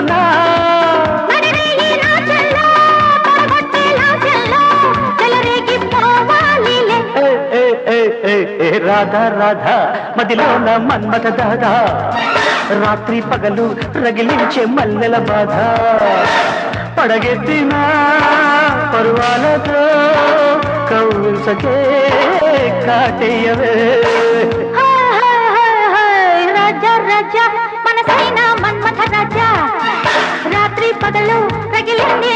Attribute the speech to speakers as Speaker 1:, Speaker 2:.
Speaker 1: రాజల్లోనా రాధా రాధా మదిలోన మన్మత దాదా రాత్రి పగలు రగిలించే మల్లెల బాధ పడగెత్తిన పరువాలతో కౌసకే కాటేయవే.
Speaker 2: రాజా రాజా పగలు రగిలింది